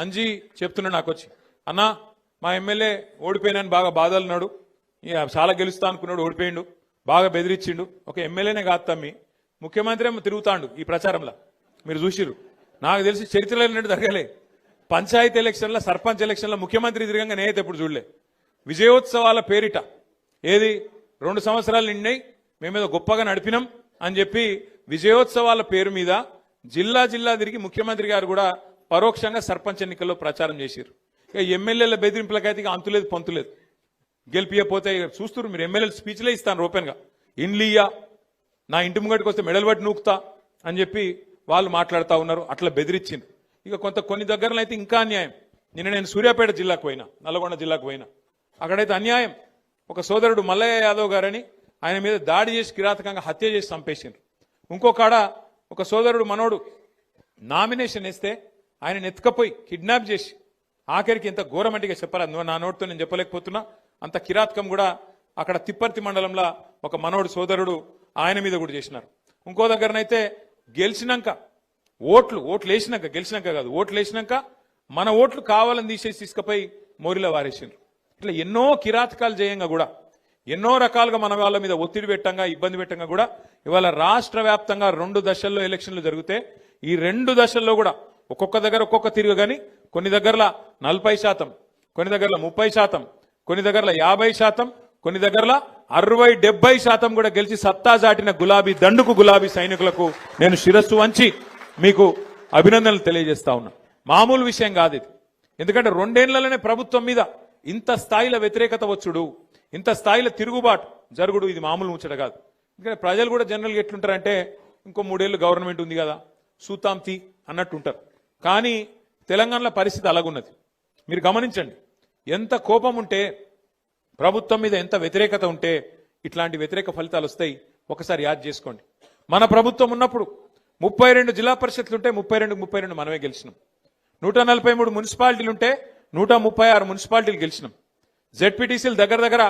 అంజీ చెప్తున్నాడు నాకు వచ్చి అన్నా మా ఎమ్మెల్యే ఓడిపోయినాను బాగా బాధలున్నాడు. చాలా గెలుస్తా అనుకున్నాడు ఓడిపోయిండు. బాగా బెదిరించిండు ఒక ఎమ్మెల్యేనే కాదు తమ్మి. ముఖ్యమంత్రి తిరుగుతాండు ఈ ప్రచారంలో. మీరు చూసిరు నాకు తెలిసి చరిత్రలో జరగలే. పంచాయతీ ఎలక్షన్ల సర్పంచ్ ఎలక్షన్లో ముఖ్యమంత్రి తిరగంగా నేనైతే ఎప్పుడు చూడలే. విజయోత్సవాల పేరిట ఏది? రెండు సంవత్సరాలు నిండినాయి. మేమేదో గొప్పగా నడిపినాం అని చెప్పి విజయోత్సవాల పేరు మీద జిల్లా జిల్లా తిరిగి ముఖ్యమంత్రి గారు కూడా పరోక్షంగా సర్పంచ్ ఎన్నికల్లో ప్రచారం చేశారు ఇక ఎమ్మెల్యేల బెదిరింపులకైతే ఇక అంతులేదు పొంతులేదు. గెలిపియపోతే చూస్తున్నారు మీరు ఎమ్మెల్యేలు స్పీచ్లే ఇస్తాను ఓపెన్గా. ఇన్లియా నా ఇంటి ముంగడికి వస్తే మెడల్ పట్టి నూకుతా అని చెప్పి వాళ్ళు మాట్లాడుతూ ఉన్నారు అట్లా బెదిరించింది ఇక కొంత కొన్ని దగ్గరలో అయితే ఇంకా అన్యాయం. నిన్న నేను సూర్యాపేట జిల్లాకు పోయినా నల్గొండ జిల్లాకు పోయినా. అక్కడైతే అన్యాయం. ఒక సోదరుడు మల్లయ్య యాదవ్ గారని ఆయన మీద దాడి చేసి కిరాతకంగా హత్య చేసి చంపేసిండ్రు. ఇంకో కాడ ఒక సోదరుడు మనోడు నామినేషన్ ఇస్తే ఆయన ఎత్తుకపోయి కిడ్నాప్ చేసి ఆఖరికి ఇంత ఘోరమంటిగా చెప్పరాదు నువ్వు నా నోటితో నేను చెప్పలేకపోతున్నా. అంత కిరాతకం కూడా అక్కడ తిప్పర్తి మండలంలో ఒక మనోడు సోదరుడు ఆయన మీద కూడా చేసినారు. ఇంకో దగ్గరనైతే గెలిచినాక ఓట్లు ఓట్లు వేసినాక గెలిచినాక కాదు ఓట్లు వేసినాక మన ఓట్లు కావాలని తీసేసి తీసుకుపోయి మోరిలో వారేసిండ్రు. ఇట్లా ఎన్నో కిరాతకాలు చేయంగా కూడా ఎన్నో రకాలుగా మన వాళ్ళ మీద ఒత్తిడి పెట్టంగా ఇబ్బంది పెట్టంగా కూడా ఇవాళ రాష్ట్ర వ్యాప్తంగా రెండు దశల్లో ఎలక్షన్లు జరిగితే ఈ రెండు దశల్లో కూడా ఒక్కొక్క దగ్గర ఒక్కొక్క తిరుగు కానీ కొన్ని దగ్గరల నలభై శాతం కొన్ని దగ్గరలో ముప్పై శాతం కొన్ని దగ్గరలో యాభై శాతం కొన్ని దగ్గరలో అరవై డెబ్బై శాతం కూడా గెలిచి సత్తా చాటిన గులాబీ దండుకు గులాబీ సైనికులకు నేను శిరస్సు వంచి మీకు అభినందనలు తెలియజేస్తా ఉన్నా. మామూలు విషయం కాదు ఇది. ఎందుకంటే రెండేళ్ళలోనే ప్రభుత్వం మీద ఇంత స్థాయిలో వ్యతిరేకత వచ్చుడు ఇంత స్థాయిలో తిరుగుబాటు జరుగుడు ఇది మామూలు ముచ్చట కాదు. ఎందుకంటే ప్రజలు కూడా జనరల్గా ఎట్లుంటారంటే ఇంకో మూడేళ్ళు గవర్నమెంట్ ఉంది కదా సూతాం అన్నట్టుంటారు. కానీ తెలంగాణలో పరిస్థితి అలాగున్నది. మీరు గమనించండి ఎంత కోపం ఉంటే ప్రభుత్వం మీద ఎంత వ్యతిరేకత ఉంటే ఇట్లాంటి వ్యతిరేక ఫలితాలు వస్తాయి. ఒకసారి యాద్ చేసుకోండి. మన ప్రభుత్వం ఉన్నప్పుడు ముప్పై రెండు జిల్లా పరిషత్లు ఉంటే ముప్పై రెండు ముప్పై రెండు మనమే గెలిచినాం. నూట నలభై మూడు మున్సిపాలిటీలు ఉంటే నూట ముప్పై ఆరు మున్సిపాలిటీలు గెలిచినాం. జెడ్పీటీసీలు దగ్గర దగ్గర